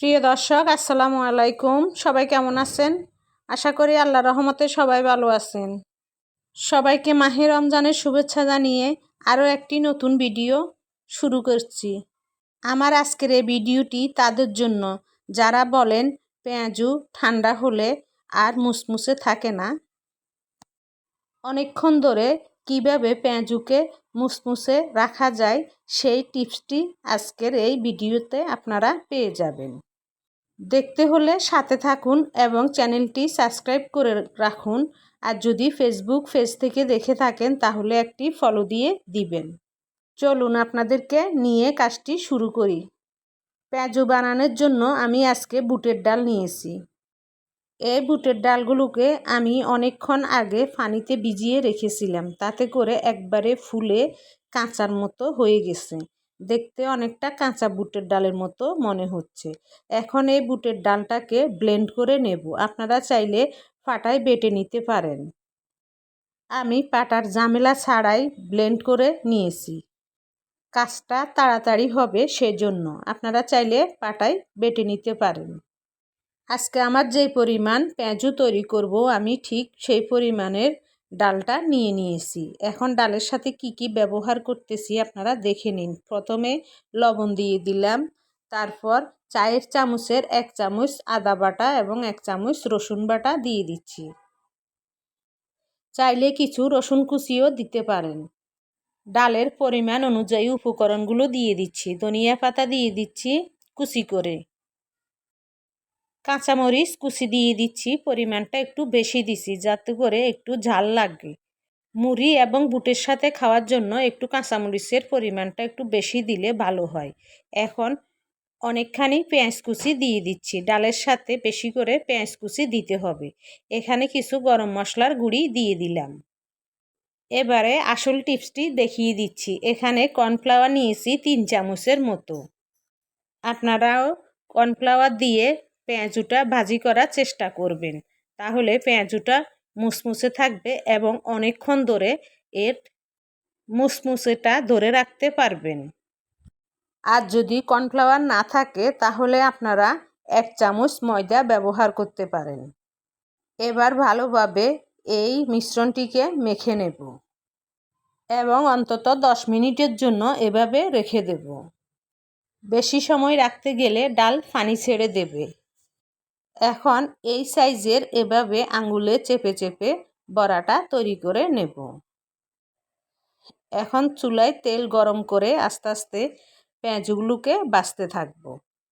প্রিয় দর্শক, আসসালামু আলাইকুম। সবাই কেমন আছেন? আশা করি আল্লাহ রহমতে সবাই ভালো আছেন। সবাইকে মাহে রমজানের শুভেচ্ছা জানিয়ে আরও একটি নতুন ভিডিও শুরু করছি। আমার আজকের এই ভিডিওটি তাদের জন্য। যারা বলেন পেঁয়াজু ঠান্ডা হলে আর মুসমুসে থাকে না, অনেকক্ষণ ধরে কীভাবে পেঁয়াজুকে মুসমুসে রাখা যায় সেই টিপসটি আজকের এই ভিডিওতে আপনারা পেয়ে যাবেন। দেখতে হলে সাথে থাকুন এবং চ্যানেলটি সাবস্ক্রাইব করে রাখুন। আর যদি ফেসবুক পেজ থেকে দেখে থাকেন, তাহলে একটি ফলো দিয়ে দিবেন। চলুন আপনাদেরকে নিয়ে কাজটি শুরু করি। পেঁয়াজু বানানোর জন্য আমি আজকে বুটের ডাল নিয়েছি। এই বুটের ডালগুলোকে আমি অনেকক্ষণ আগে পানিতে ভিজিয়ে রেখেছিলাম। তাতে করে একবারে ফুলে কাঁচার মতো হয়ে গেছে। দেখতে অনেকটা কাঁচা বুটের ডালের মতো মনে হচ্ছে। এখন এই বুটের ডালটাকে ব্লেন্ড করে নেব। আপনারা চাইলে পাটায় বেটে নিতে পারেন। আমি পাটার ঝামেলা ছাড়াই ব্লেন্ড করে নিয়েছি। কাজটা তাড়াতাড়ি হবে সেজন্য। আপনারা চাইলে পাটায় বেটে নিতে পারেন। আজকে আমার যেই পরিমাণ পেঁয়াজু তৈরি করব, আমি ঠিক সেই পরিমাণের ডালটা নিয়ে নিয়েছি। এখন ডালের সাথে কি কি ব্যবহার করতেছি আপনারা দেখে নিন। প্রথমে লবণ দিয়ে দিলাম, তারপর চায়ের চামচের এক চামচ আদা বাটা এবং এক চামচ রসুন বাটা দিয়ে দিচ্ছি। চাইলে কিছু রসুন কুচিও দিতে পারেন। ডালের পরিমাণ অনুযায়ী উপকরণগুলো দিয়ে দিচ্ছি। ধনিয়া পাতা দিয়ে দিচ্ছি কুচি করে। কাঁচামরিচ কুচি দিয়ে দিচ্ছি, পরিমাণটা একটু বেশি দিছি, যাতে করে একটু ঝাল লাগে। মুড়ি এবং বুটের সাথে খাওয়ার জন্য একটু কাঁচামরিচের পরিমাণটা একটু বেশি দিলে ভালো হয়। এখন অনেকখানি পেঁয়াজ কুচি দিয়ে দিচ্ছি, ডালের সাথে বেশি করে পেঁয়াজ কুচি দিতে হবে। এখানে কিছু গরম মশলার গুঁড়ি দিয়ে দিলাম। এবারে আসল টিপসটি দেখিয়ে দিচ্ছি, এখানে কর্নফ্লাওয়ার নিয়েছি তিন চামচের মতো। আপনারাও কর্নফ্লাওয়ার দিয়ে পেঁয়াজুটা ভাজি করার চেষ্টা করবেন। তাহলে পেঁয়াজুটা মুসমুসে থাকবে এবং অনেকক্ষণ ধরে এর মুসমুসেটা ধরে রাখতে পারবেন। আর যদি কর্নফ্লাওয়ার না থাকে, তাহলে আপনারা এক চামচ ময়দা ব্যবহার করতে পারেন। এবার ভালোভাবে এই মিশ্রণটিকে মেখে নেব এবং অন্তত দশ মিনিটের জন্য এভাবে রেখে দেব। বেশি সময় রাখতে গেলে ডাল ফানি ছেড়ে দেবে। এখন এই সাইজের এভাবে আঙুলে চেপে চেপে বড়াটা তৈরি করে নেব। এখন চুলায় তেল গরম করে আস্তে আস্তে পেঁয়াজগুলোকে বাছতে থাকব।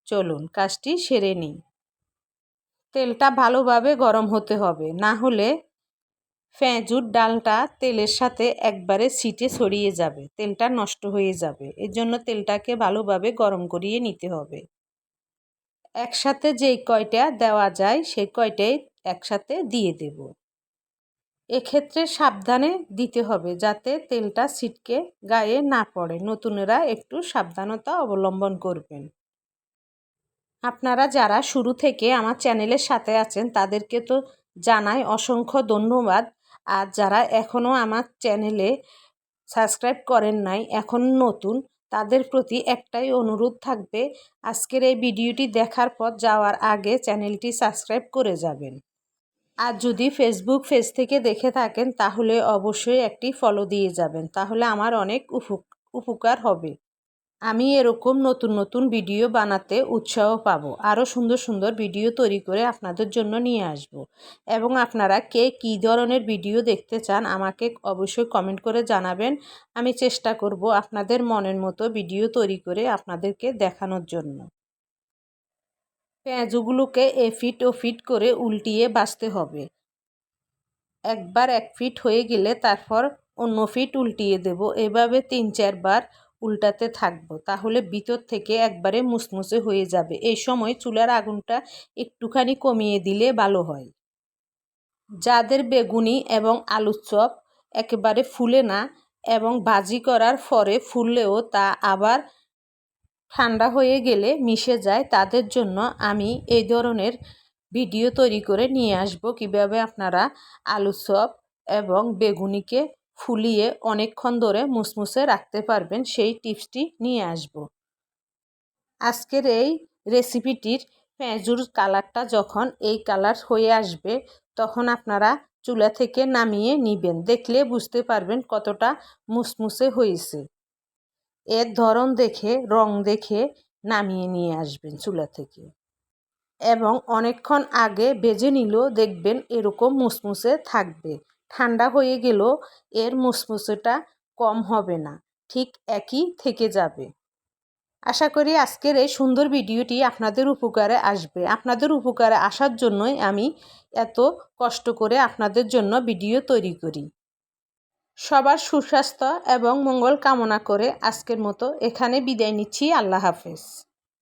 চলুন, কাজটি সেরে নিই। তেলটা ভালোভাবে গরম হতে হবে, না হলে পেঁয়াজুর ডালটা তেলের সাথে একবারে সিটে ছড়িয়ে যাবে, তেলটা নষ্ট হয়ে যাবে। এর জন্য তেলটাকে ভালোভাবে গরম করিয়ে নিতে হবে। একসাথে যেই কয়টা দেওয়া যায়, সেই কয়টাই একসাথে দিয়ে দেব। এক্ষেত্রে সাবধানে দিতে হবে যাতে তেলটা ছিটকে গায়ে না পড়ে। নতুনেরা একটু সাবধানতা অবলম্বন করবেন। আপনারা যারা শুরু থেকে আমার চ্যানেলের সাথে আছেন, তাদেরকে তো জানাই অসংখ্য ধন্যবাদ। আর যারা এখনও আমার চ্যানেলে সাবস্ক্রাইব করেন নাই, এখন নতুন তাদের প্রতি একটাই অনুরোধ থাকবে, আজকের এই ভিডিওটি দেখার পর যাওয়ার আগে চ্যানেলটি সাবস্ক্রাইব করে যাবেন। আর যদি ফেসবুক পেজ থেকে দেখে থাকেন, তাহলে অবশ্যই একটি ফলো দিয়ে যাবেন। তাহলে আমার অনেক উপকার হবে। আমি এরকম নতুন নতুন ভিডিও বানাতে উৎসাহ পাবো। আরও সুন্দর সুন্দর ভিডিও তৈরি করে আপনাদের জন্য নিয়ে আসব। এবং আপনারা কে কী ধরনের ভিডিও দেখতে চান আমাকে অবশ্যই কমেন্ট করে জানাবেন। আমি চেষ্টা করব আপনাদের মনের মতো ভিডিও তৈরি করে আপনাদেরকে দেখানোর জন্য। পেঁয়াজগুলোকে এ ফিট ও ফিট করে উল্টিয়ে বাঁচতে হবে। একবার এক ফিট হয়ে গেলে তারপর অন্য ফিট উল্টিয়ে দেব। এভাবে তিন চারবার উল্টাতে থাকব। তাহলে ভিতর থেকে একবারে মুসমুসে হয়ে যাবে। এই সময় চুলার আগুনটা একটুখানি কমিয়ে দিলে ভালো হয়। যাদের বেগুনি এবং আলুর চপ একেবারে ফুলে না এবং ভাজি করার পরে ফুললেও তা আবার ঠান্ডা হয়ে গেলে মিশে যায়, তাদের জন্য আমি এই ধরনের ভিডিও তৈরি করে নিয়ে আসব। কীভাবে আপনারা আলু চপ এবং বেগুনিকে ফুলিয়ে অনেকক্ষণ ধরে মুসমুসে রাখতে পারবেন, সেই টিপসটি নিয়ে আসব। আজকের এই রেসিপিটির পেঁয়াজুর কালারটা যখন এই কালার হয়ে আসবে, তখন আপনারা চুলা থেকে নামিয়ে নিবেন। দেখলে বুঝতে পারবেন কতটা মুসমুসে হয়েছে। এর ধরন দেখে, রং দেখে নামিয়ে নিয়ে আসবেন চুলা থেকে। এবং অনেকক্ষণ আগে বেজে নিলেও দেখবেন এরকম মুসমুসে থাকবে। ঠান্ডা হয়ে গেলেও এর মুসমুসেটা কম হবে না, ঠিক একই থেকে যাবে। আশা করি আজকের এই সুন্দর ভিডিওটি আপনাদের উপকারে আসবে। আপনাদের উপকারে আসার জন্যই আমি এত কষ্ট করে আপনাদের জন্য ভিডিও তৈরি করি। সবার সুস্বাস্থ্য এবং মঙ্গল কামনা করে আজকের মতো এখানে বিদায় নিচ্ছি। আল্লাহ হাফেজ।